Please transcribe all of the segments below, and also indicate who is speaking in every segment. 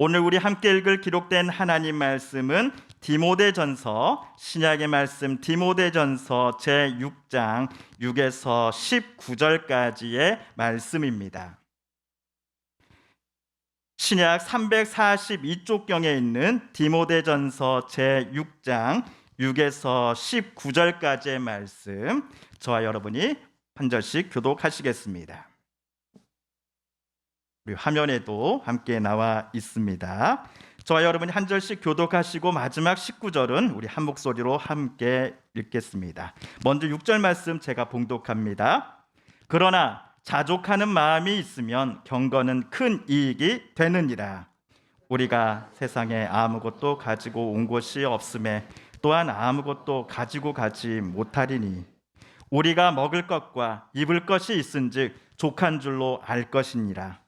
Speaker 1: 오늘 우리 함께 읽을 기록된 하나님 말씀은 디모데전서 신약의 말씀 디모데전서 제 6장 6에서 19절까지의 말씀입니다. 신약 342쪽경에 있는 디모데전서 제 6장 6에서 19절까지의 말씀 저와 여러분이 한 절씩 교독하시겠습니다. 우리 화면에도 함께 나와 있습니다. 저와 여러분이 한 절씩 교독하시고 마지막 19절은 우리 한 목소리로 함께 읽겠습니다. 먼저 6절 말씀 제가 봉독합니다. 그러나 자족하는 마음이 있으면 경건은 큰 이익이 되느니라. 우리가 세상에 아무것도 가지고 온 것이 없음에 또한 아무것도 가지고 가지 못하리니 우리가 먹을 것과 입을 것이 있은즉 족한 줄로 알 것이니라.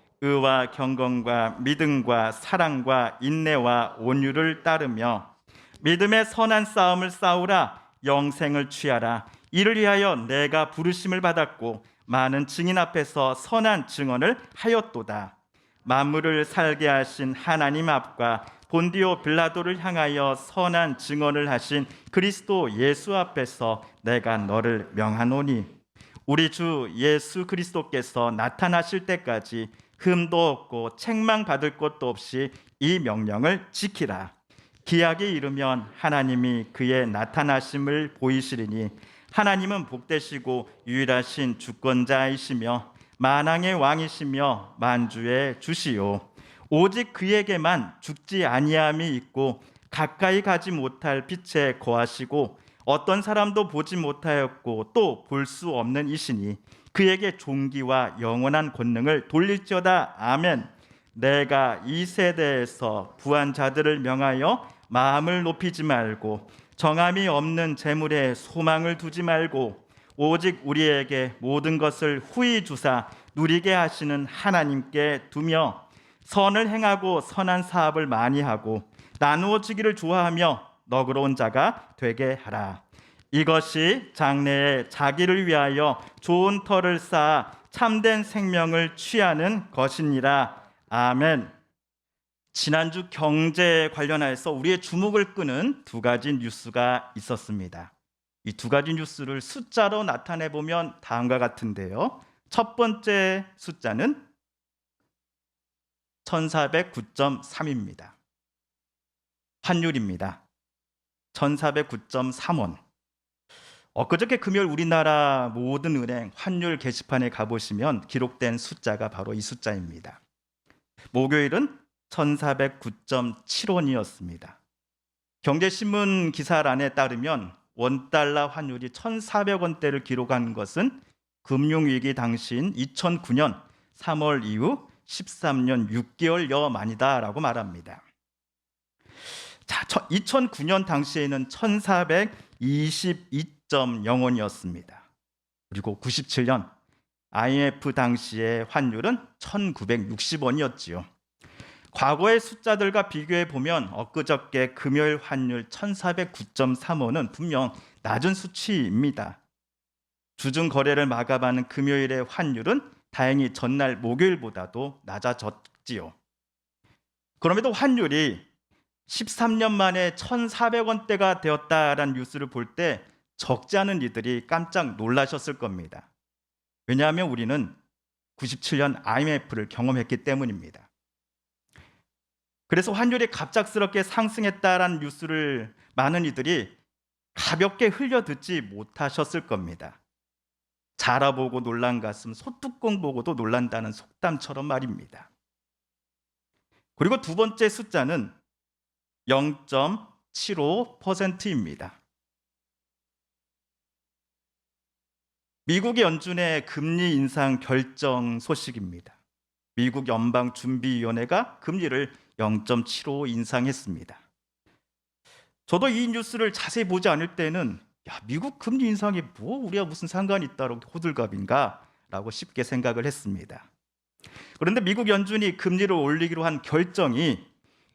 Speaker 1: 의와 경건과 믿음과 사랑과 인내와 온유를 따르며 믿음의 선한 싸움을 싸우라 영생을 취하라. 이를 위하여 내가 부르심을 받았고 많은 증인 앞에서 선한 증언을 하였도다. 만물을 살게 하신 하나님 앞과 본디오 빌라도를 향하여 선한 증언을 하신 그리스도 예수 앞에서 내가 너를 명하노니 우리 주 예수 그리스도께서 나타나실 때까지 흠도 없고 책망 받을 것도 없이 이 명령을 지키라. 기약이 이르면 하나님이 그의 나타나심을 보이시리니 하나님은 복되시고 유일하신 주권자이시며 만왕의 왕이시며 만주의 주시요 오직 그에게만 죽지 아니함이 있고 가까이 가지 못할 빛에 거하시고 어떤 사람도 보지 못하였고 또 볼 수 없는 이시니 그에게 종기와 영원한 권능을 돌릴지어다 아멘. 내가 이 세대에서 부한 자들을 명하여 마음을 높이지 말고 정함이 없는 재물에 소망을 두지 말고 오직 우리에게 모든 것을 후히 주사 누리게 하시는 하나님께 두며 선을 행하고 선한 사업을 많이 하고 나누어지기를 좋아하며 너그러운 자가 되게 하라. 이것이 장래에 자기를 위하여 좋은 터를 쌓아 참된 생명을 취하는 것이니라. 아멘. 지난주 경제에 관련해서 우리의 주목을 끄는 두 가지 뉴스가 있었습니다. 이 두 가지 뉴스를 숫자로 나타내 보면 다음과 같은데요. 첫 번째 숫자는 1409.3입니다. 환율입니다. 1409.3원. 어, 엊그저께 금요일 우리나라 모든 은행 환율 게시판에 가보시면 기록된 숫자가 바로 이 숫자입니다. 목요일은 1409.7원이었습니다. 경제신문 기사란에 따르면 원달러 환율이 1,400원대를 기록한 것은 금융위기 당시인 2009년 3월 이후 13년 6개월여 만이다라고 말합니다. 자, 2009년 당시에는 1,422 0.05이었습니다. 그리고 97년 IMF 당시의 환율은 1960원이었지요. 과거의 숫자들과 비교해 보면 엊그저께 금요일 환율 1409.3원은 분명 낮은 수치입니다. 주중 거래를 마감하는 금요일의 환율은 다행히 전날 목요일보다도 낮아졌지요. 그럼에도 환율이 13년 만에 1,400원대가 되었다라는 뉴스를 볼 때 적지 않은 이들이 깜짝 놀라셨을 겁니다. 왜냐하면 우리는 97년 IMF를 경험했기 때문입니다. 그래서 환율이 갑작스럽게 상승했다라는 뉴스를 많은 이들이 가볍게 흘려 듣지 못하셨을 겁니다. 자라보고 놀란 가슴 소뚜껑 보고도 놀란다는 속담처럼 말입니다. 그리고 두 번째 숫자는 0.75%입니다. 미국 연준의 금리 인상 결정 소식입니다. 미국 연방 준비위원회가 금리를 0.75 인상했습니다. 저도 이 뉴스를 자세히 보지 않을 때는 야, 미국 금리 인상이 뭐 우리가 무슨 상관이 있다고 호들갑인가라고 쉽게 생각을 했습니다. 그런데 미국 연준이 금리를 올리기로 한 결정이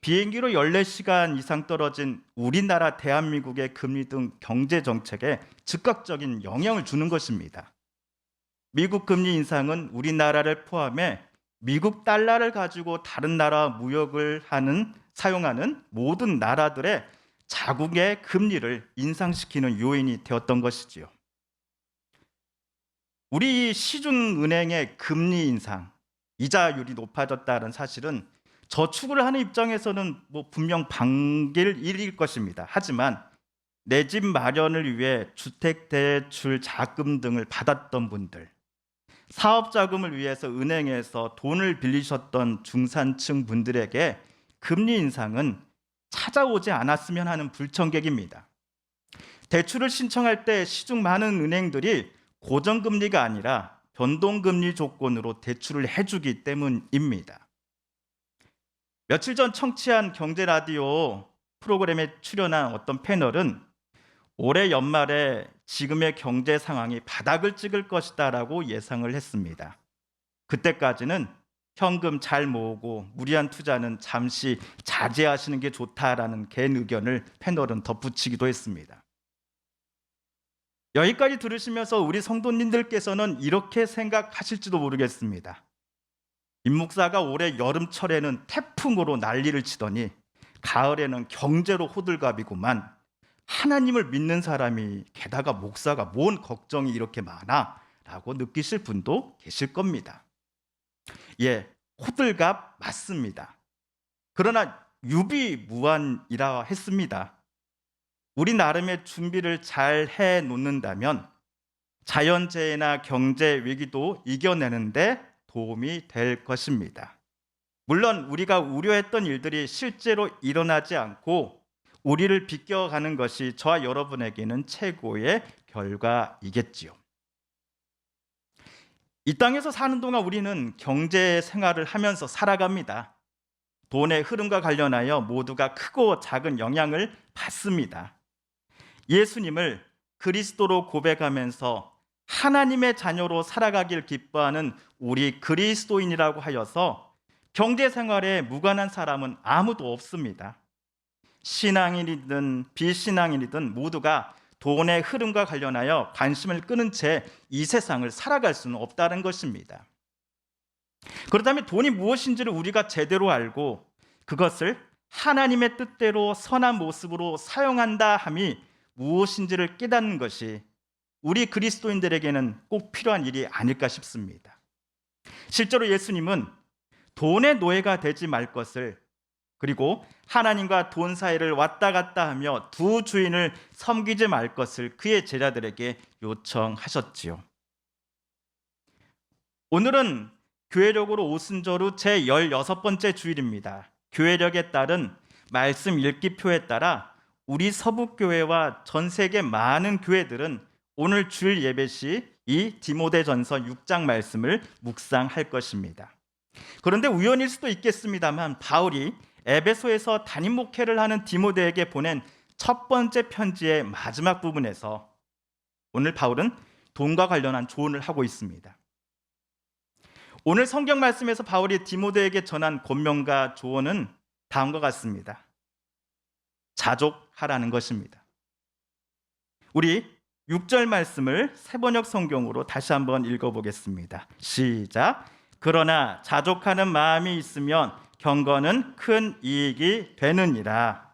Speaker 1: 비행기로 14시간 이상 떨어진 우리나라 대한민국의 금리 등 경제 정책에 즉각적인 영향을 주는 것입니다. 미국 금리 인상은 우리나라를 포함해 미국 달러를 가지고 다른 나라 무역을 하는 사용하는 모든 나라들의 자국의 금리를 인상시키는 요인이 되었던 것이지요. 우리 시중은행의 금리 인상, 이자율이 높아졌다는 사실은 저축을 하는 입장에서는 뭐 분명 반길 일일 것입니다. 하지만 내 집 마련을 위해 주택 대출 자금 등을 받았던 분들, 사업 자금을 위해서 은행에서 돈을 빌리셨던 중산층 분들에게 금리 인상은 찾아오지 않았으면 하는 불청객입니다. 대출을 신청할 때 시중 많은 은행들이 고정금리가 아니라 변동금리 조건으로 대출을 해주기 때문입니다. 며칠 전 청취한 경제 라디오 프로그램에 출연한 어떤 패널은 올해 연말에 지금의 경제 상황이 바닥을 찍을 것이다라고 예상을 했습니다. 그때까지는 현금 잘 모으고 무리한 투자는 잠시 자제하시는 게 좋다라는 갠 의견을 패널은 덧붙이기도 했습니다. 여기까지 들으시면서 우리 성도님들께서는 이렇게 생각하실지도 모르겠습니다. 임 목사가 올해 여름철에는 태풍으로 난리를 치더니 가을에는 경제로 호들갑이구만. 하나님을 믿는 사람이 게다가 목사가 뭔 걱정이 이렇게 많아? 라고 느끼실 분도 계실 겁니다. 예, 호들갑 맞습니다. 그러나 유비무환이라 했습니다. 우리 나름의 준비를 잘 해 놓는다면 자연재해나 경제 위기도 이겨내는데 도움이 될 것입니다. 물론 우리가 우려했던 일들이 실제로 일어나지 않고 우리를 비껴가는 것이 저와 여러분에게는 최고의 결과이겠지요. 이 땅에서 사는 동안 우리는 경제 생활을 하면서 살아갑니다. 돈의 흐름과 관련하여 모두가 크고 작은 영향을 받습니다. 예수님을 그리스도로 고백하면서 하나님의 자녀로 살아가길 기뻐하는 우리 그리스도인이라고 하여서 경제 생활에 무관한 사람은 아무도 없습니다. 신앙인이든 비신앙인이든 모두가 돈의 흐름과 관련하여 관심을 끄는 채 이 세상을 살아갈 수는 없다는 것입니다. 그렇다면 돈이 무엇인지를 우리가 제대로 알고 그것을 하나님의 뜻대로 선한 모습으로 사용한다 함이 무엇인지를 깨닫는 것이 우리 그리스도인들에게는 꼭 필요한 일이 아닐까 싶습니다. 실제로 예수님은 돈의 노예가 되지 말 것을 그리고 하나님과 돈 사이를 왔다 갔다 하며 두 주인을 섬기지 말 것을 그의 제자들에게 요청하셨지요. 오늘은 교회력으로 오순절 제 16번째 주일입니다. 교회력에 따른 말씀 읽기표에 따라 우리 서북교회와 전 세계 많은 교회들은 오늘 주일 예배 시 이 디모데전서 6장 말씀을 묵상할 것입니다. 그런데 우연일 수도 있겠습니다만 바울이 에베소에서 담임 목회를 하는 디모데에게 보낸 첫 번째 편지의 마지막 부분에서 오늘 바울은 돈과 관련한 조언을 하고 있습니다. 오늘 성경 말씀에서 바울이 디모데에게 전한 권명과 조언은 다음과 같습니다. 자족하라는 것입니다. 우리 6절 말씀을 세번역 성경으로 다시 한번 읽어보겠습니다. 시작. 그러나 자족하는 마음이 있으면 경건은 큰 이익이 되느니라.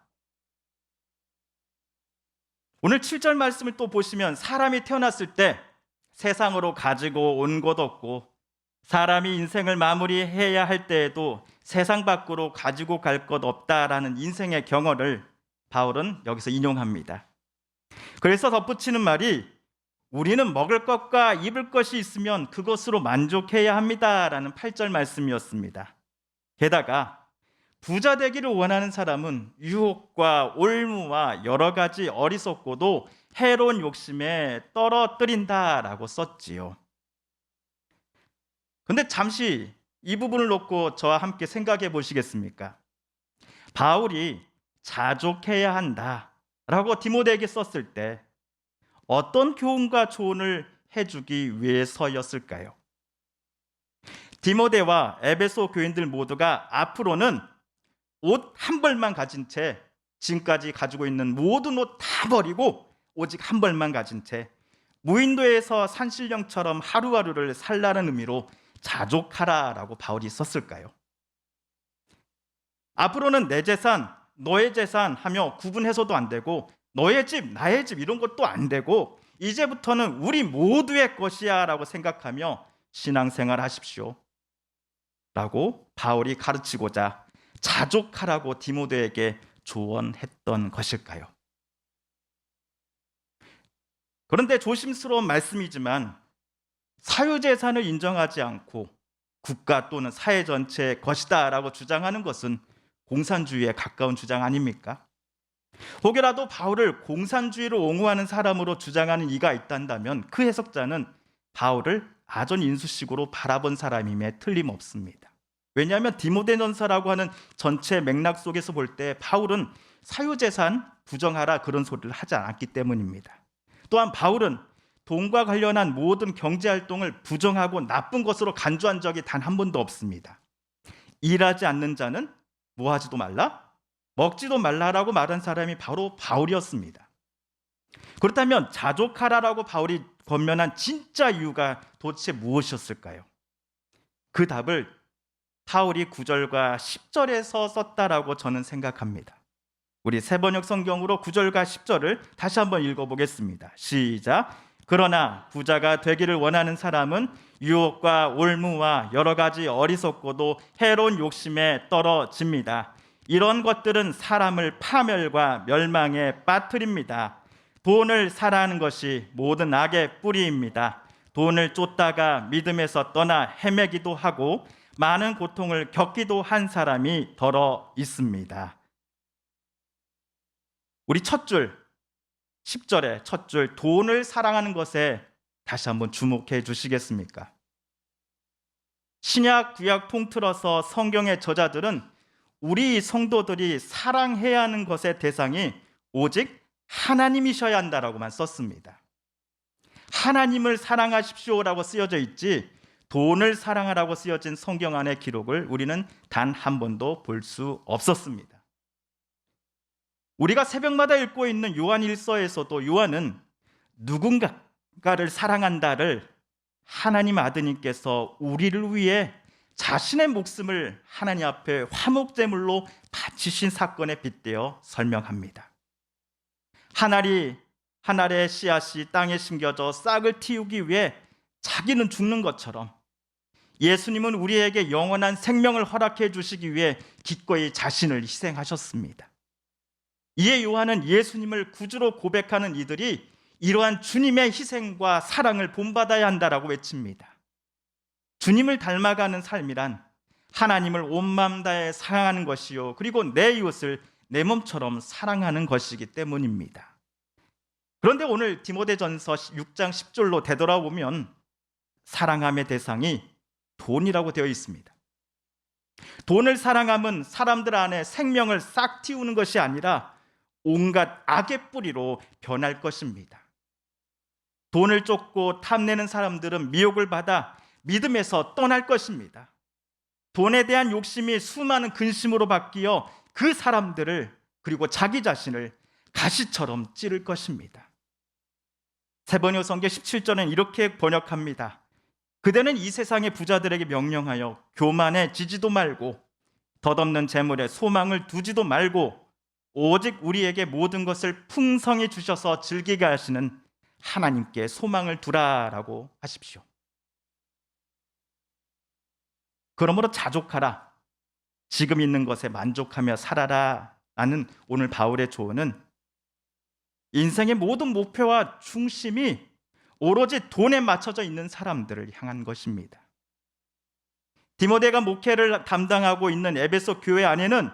Speaker 1: 오늘 7절 말씀을 또 보시면 사람이 태어났을 때 세상으로 가지고 온 것 없고 사람이 인생을 마무리해야 할 때에도 세상 밖으로 가지고 갈 것 없다라는 인생의 경험을 바울은 여기서 인용합니다. 그래서 덧붙이는 말이 우리는 먹을 것과 입을 것이 있으면 그것으로 만족해야 합니다라는 8절 말씀이었습니다. 게다가 부자 되기를 원하는 사람은 유혹과 올무와 여러 가지 어리석고도 해로운 욕심에 떨어뜨린다라고 썼지요. 근데 잠시 이 부분을 놓고 저와 함께 생각해 보시겠습니까? 바울이 자족해야 한다. 라고 디모데에게 썼을 때 어떤 교훈과 조언을 해주기 위해서였을까요? 디모데와 에베소 교인들 모두가 앞으로는 옷 한 벌만 가진 채 지금까지 가지고 있는 모든 옷 다 버리고 오직 한 벌만 가진 채 무인도에서 산신령처럼 하루하루를 살라는 의미로 자족하라라고 바울이 썼을까요? 앞으로는 내 재산, 너의 재산 하며 구분해서도 안 되고 너의 집, 나의 집 이런 것도 안 되고 이제부터는 우리 모두의 것이야라고 생각하며 신앙생활 하십시오. 라고 바울이 가르치고자 자족하라고 디모데에게 조언했던 것일까요? 그런데 조심스러운 말씀이지만 사유재산을 인정하지 않고 국가 또는 사회 전체의 것이다라고 주장하는 것은 공산주의에 가까운 주장 아닙니까? 혹여라도 바울을 공산주의를 옹호하는 사람으로 주장하는 이가 있단다면 그 해석자는 바울을 아전 인수식으로 바라본 사람임에 틀림없습니다. 왜냐하면 디모데전서라고 하는 전체 맥락 속에서 볼 때 바울은 사유재산 부정하라 그런 소리를 하지 않았기 때문입니다. 또한 바울은 돈과 관련한 모든 경제 활동을 부정하고 나쁜 것으로 간주한 적이 단 한 번도 없습니다. 일하지 않는 자는 뭐 하지도 말라? 먹지도 말라라고 말한 사람이 바로 바울이었습니다. 그렇다면 자족하라라고 바울이 권면한 진짜 이유가 도대체 무엇이었을까요? 그 답을 바울이 9절과 10절에서 썼다라고 저는 생각합니다. 우리 세번역 성경으로 9절과 10절을 다시 한번 읽어보겠습니다. 시작. 그러나 부자가 되기를 원하는 사람은 유혹과 올무와 여러 가지 어리석고도 해로운 욕심에 떨어집니다. 이런 것들은 사람을 파멸과 멸망에 빠뜨립니다. 돈을 사랑하는 것이 모든 악의 뿌리입니다. 돈을 쫓다가 믿음에서 떠나 헤매기도 하고 많은 고통을 겪기도 한 사람이 더러 있습니다. 우리 첫 줄, 10절의 첫 줄, 돈을 사랑하는 것에 다시 한번 주목해 주시겠습니까? 신약, 구약 통틀어서 성경의 저자들은 우리 성도들이 사랑해야 하는 것의 대상이 오직 하나님이셔야 한다라고만 썼습니다. 하나님을 사랑하십시오라고 쓰여져 있지 돈을 사랑하라고 쓰여진 성경 안의 기록을 우리는 단 한 번도 볼 수 없었습니다. 우리가 새벽마다 읽고 있는 요한 일서에서도 요한은 누군가 를 사랑한다를 하나님 아드님께서 우리를 위해 자신의 목숨을 하나님 앞에 화목제물로 바치신 사건에 빗대어 설명합니다. 하나리 하나의 씨앗이 땅에 심겨져 싹을 틔우기 위해 자기는 죽는 것처럼 예수님은 우리에게 영원한 생명을 허락해 주시기 위해 기꺼이 자신을 희생하셨습니다. 이에 요한은 예수님을 구주로 고백하는 이들이 이러한 주님의 희생과 사랑을 본받아야 한다라고 외칩니다. 주님을 닮아가는 삶이란 하나님을 온 마음 다해 사랑하는 것이요 그리고 내 이웃을 내 몸처럼 사랑하는 것이기 때문입니다. 그런데 오늘 디모데전서 6장 10절로 되돌아보면 사랑함의 대상이 돈이라고 되어 있습니다. 돈을 사랑함은 사람들 안에 생명을 싹 틔우는 것이 아니라 온갖 악의 뿌리로 변할 것입니다. 돈을 쫓고 탐내는 사람들은 미혹을 받아 믿음에서 떠날 것입니다. 돈에 대한 욕심이 수많은 근심으로 바뀌어 그 사람들을 그리고 자기 자신을 가시처럼 찌를 것입니다. 세번역 성경 17절은 이렇게 번역합니다. 그대는 이 세상의 부자들에게 명령하여 교만해지지도 말고 덧없는 재물에 소망을 두지도 말고 오직 우리에게 모든 것을 풍성히 주셔서 즐기게 하시는 하나님께 소망을 두라라고 하십시오. 그러므로 자족하라. 지금 있는 것에 만족하며 살아라. 라는 오늘 바울의 조언은 인생의 모든 목표와 중심이 오로지 돈에 맞춰져 있는 사람들을 향한 것입니다. 디모데가 목회를 담당하고 있는 에베소 교회 안에는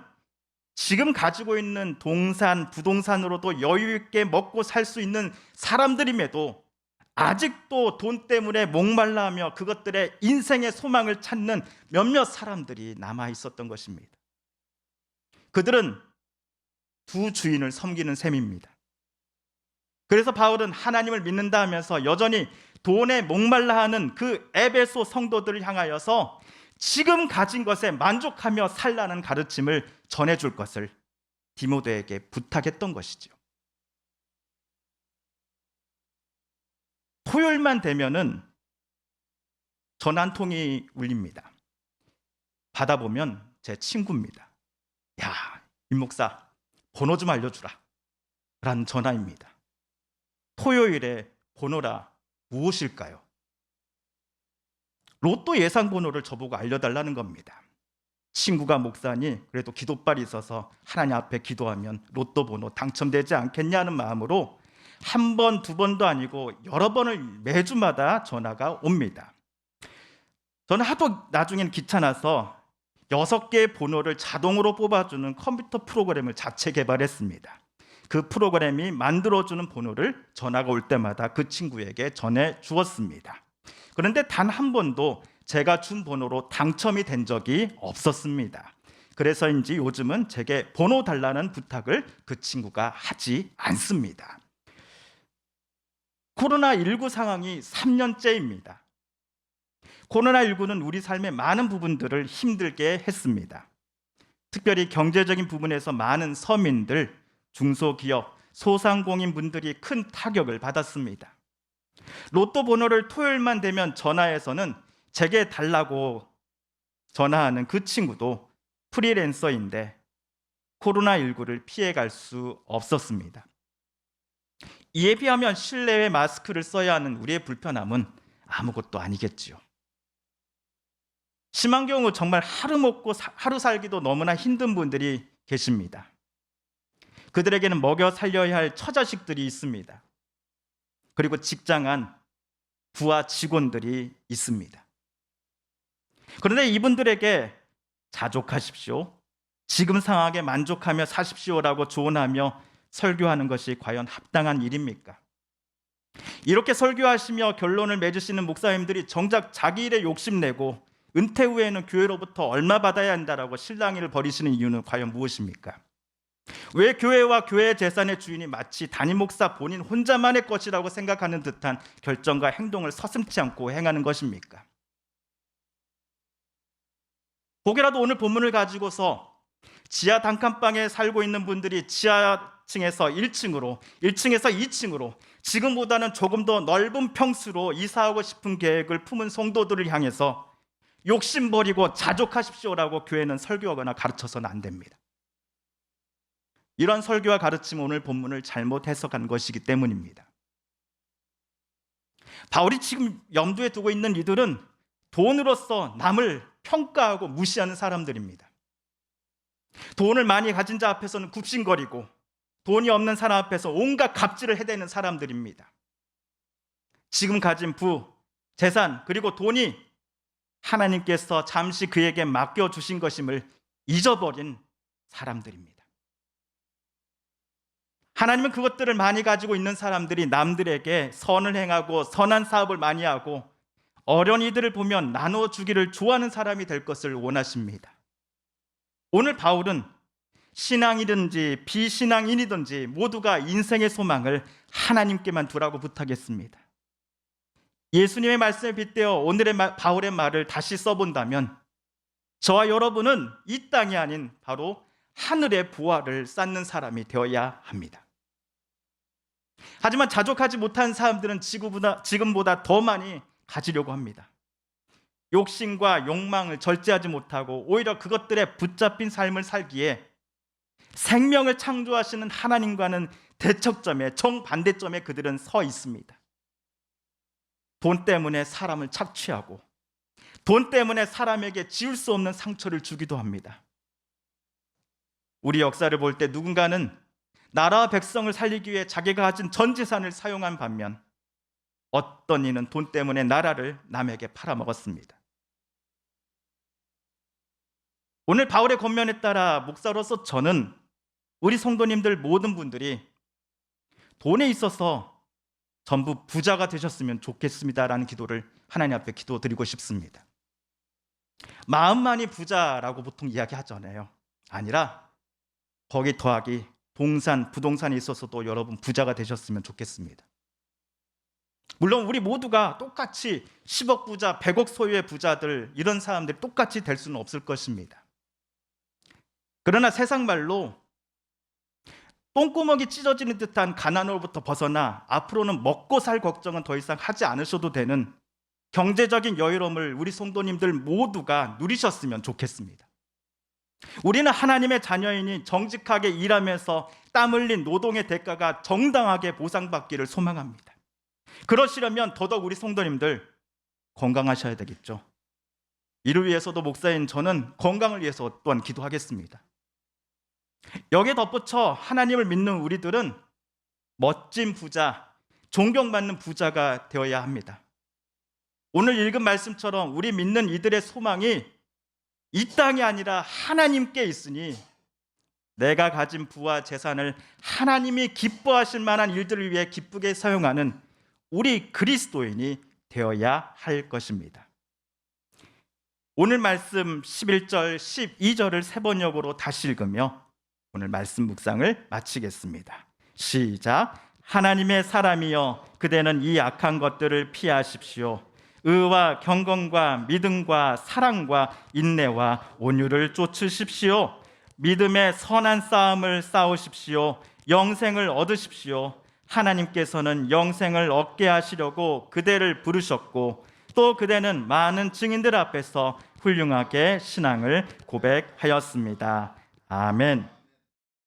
Speaker 1: 지금 가지고 있는 동산, 부동산으로도 여유 있게 먹고 살 수 있는 사람들임에도 아직도 돈 때문에 목말라하며 그것들의 인생의 소망을 찾는 몇몇 사람들이 남아 있었던 것입니다. 그들은 두 주인을 섬기는 셈입니다. 그래서 바울은 하나님을 믿는다 하면서 여전히 돈에 목말라 하는 그 에베소 성도들을 향하여서 지금 가진 것에 만족하며 살라는 가르침을 전해줄 것을 디모데에게 부탁했던 것이죠. 토요일만 되면은 전화 한 통이 울립니다. 받아보면 제 친구입니다. 야, 임 목사, 번호 좀 알려주라. 라는 전화입니다. 토요일에 번호라 무엇일까요? 로또 예상 번호를 저보고 알려달라는 겁니다. 친구가 목사니 그래도 기도빨이 있어서 하나님 앞에 기도하면 로또 번호 당첨되지 않겠냐는 마음으로 한 번, 두 번도 아니고 여러 번을 매주마다 전화가 옵니다. 저는 하도 나중엔 귀찮아서 여섯 개의 번호를 자동으로 뽑아주는 컴퓨터 프로그램을 자체 개발했습니다. 그 프로그램이 만들어주는 번호를 전화가 올 때마다 그 친구에게 전해 주었습니다. 그런데 단 한 번도 제가 준 번호로 당첨이 된 적이 없었습니다. 그래서인지 요즘은 제게 번호 달라는 부탁을 그 친구가 하지 않습니다. 코로나19 상황이 3년째입니다. 코로나19는 우리 삶의 많은 부분들을 힘들게 했습니다. 특별히 경제적인 부분에서 많은 서민들, 중소기업, 소상공인 분들이 큰 타격을 받았습니다. 로또 번호를 토요일만 되면 전화해서는 제게 달라고 전화하는 그 친구도 프리랜서인데 코로나19를 피해갈 수 없었습니다. 이에 비하면 실내외 마스크를 써야 하는 우리의 불편함은 아무것도 아니겠지요. 심한 경우 정말 하루 먹고 사- 하루 살기도 너무나 힘든 분들이 계십니다. 그들에게는 먹여 살려야 할 처자식들이 있습니다. 그리고 직장 안 부하 직원들이 있습니다. 그런데 이분들에게 자족하십시오. 지금 상황에 만족하며 사십시오라고 조언하며 설교하는 것이 과연 합당한 일입니까? 이렇게 설교하시며 결론을 맺으시는 목사님들이 정작 자기 일에 욕심내고 은퇴 후에는 교회로부터 얼마 받아야 한다라고 실랑이를 벌이시는 이유는 과연 무엇입니까? 왜 교회와 교회 재산의 주인이 마치 담임 목사 본인 혼자만의 것이라고 생각하는 듯한 결정과 행동을 서슴지 않고 행하는 것입니까? 혹이라도 오늘 본문을 가지고서 지하 단칸방에 살고 있는 분들이 지하층에서 1층으로, 1층에서 2층으로 지금보다는 조금 더 넓은 평수로 이사하고 싶은 계획을 품은 성도들을 향해서 욕심 버리고 자족하십시오라고 교회는 설교하거나 가르쳐서는 안 됩니다. 이런 설교와 가르침 오늘 본문을 잘못 해석한 것이기 때문입니다. 바울이 지금 염두에 두고 있는 이들은 돈으로서 남을 평가하고 무시하는 사람들입니다. 돈을 많이 가진 자 앞에서는 굽신거리고 돈이 없는 사람 앞에서 온갖 갑질을 해대는 사람들입니다. 지금 가진 부, 재산, 그리고 돈이 하나님께서 잠시 그에게 맡겨주신 것임을 잊어버린 사람들입니다. 하나님은 그것들을 많이 가지고 있는 사람들이 남들에게 선을 행하고 선한 사업을 많이 하고 어려운이들을 보면 나눠 주기를 좋아하는 사람이 될 것을 원하십니다. 오늘 바울은 신앙이든지 비신앙인이든지 모두가 인생의 소망을 하나님께만 두라고 부탁했습니다. 예수님의 말씀에 빗대어 오늘의 마, 바울의 말을 다시 써본다면 저와 여러분은 이 땅이 아닌 바로 하늘의 부활을 쌓는 사람이 되어야 합니다. 하지만 자족하지 못한 사람들은 지구보다, 지금보다 더 많이 가지려고 합니다. 욕심과 욕망을 절제하지 못하고 오히려 그것들에 붙잡힌 삶을 살기에 생명을 창조하시는 하나님과는 대척점에 정반대점에 그들은 서 있습니다. 돈 때문에 사람을 착취하고 돈 때문에 사람에게 지울 수 없는 상처를 주기도 합니다. 우리 역사를 볼 때 누군가는 나라와 백성을 살리기 위해 자기가 가진 전 재산을 사용한 반면 어떤 이는 돈 때문에 나라를 남에게 팔아먹었습니다. 오늘 바울의 권면에 따라 목사로서 저는 우리 성도님들 모든 분들이 돈에 있어서 전부 부자가 되셨으면 좋겠습니다라는 기도를 하나님 앞에 기도드리고 싶습니다. 마음만이 부자라고 보통 이야기하잖아요. 아니라 거기 더하기 동산, 부동산에 있어서도 여러분 부자가 되셨으면 좋겠습니다. 물론 우리 모두가 똑같이 10억 부자, 100억 소유의 부자들 이런 사람들이 똑같이 될 수는 없을 것입니다. 그러나 세상 말로 똥구멍이 찢어지는 듯한 가난으로부터 벗어나 앞으로는 먹고 살 걱정은 더 이상 하지 않으셔도 되는 경제적인 여유로움을 우리 성도님들 모두가 누리셨으면 좋겠습니다. 우리는 하나님의 자녀이니 정직하게 일하면서 땀 흘린 노동의 대가가 정당하게 보상받기를 소망합니다. 그러시려면 더더욱 우리 성도님들 건강하셔야 되겠죠. 이를 위해서도 목사인 저는 건강을 위해서 또한 기도하겠습니다. 여기에 덧붙여 하나님을 믿는 우리들은 멋진 부자, 존경받는 부자가 되어야 합니다. 오늘 읽은 말씀처럼 우리 믿는 이들의 소망이 이 땅이 아니라 하나님께 있으니 내가 가진 부와 재산을 하나님이 기뻐하실 만한 일들을 위해 기쁘게 사용하는 우리 그리스도인이 되어야 할 것입니다. 오늘 말씀 11절, 12절을 세 번역으로 다시 읽으며 오늘 말씀 묵상을 마치겠습니다. 시작. 하나님의 사람이여 그대는 이 악한 것들을 피하십시오. 의와 경건과 믿음과 사랑과 인내와 온유를 쫓으십시오. 믿음의 선한 싸움을 싸우십시오. 영생을 얻으십시오. 하나님께서는 영생을 얻게 하시려고 그대를 부르셨고 또 그대는 많은 증인들 앞에서 훌륭하게 신앙을 고백하였습니다. 아멘.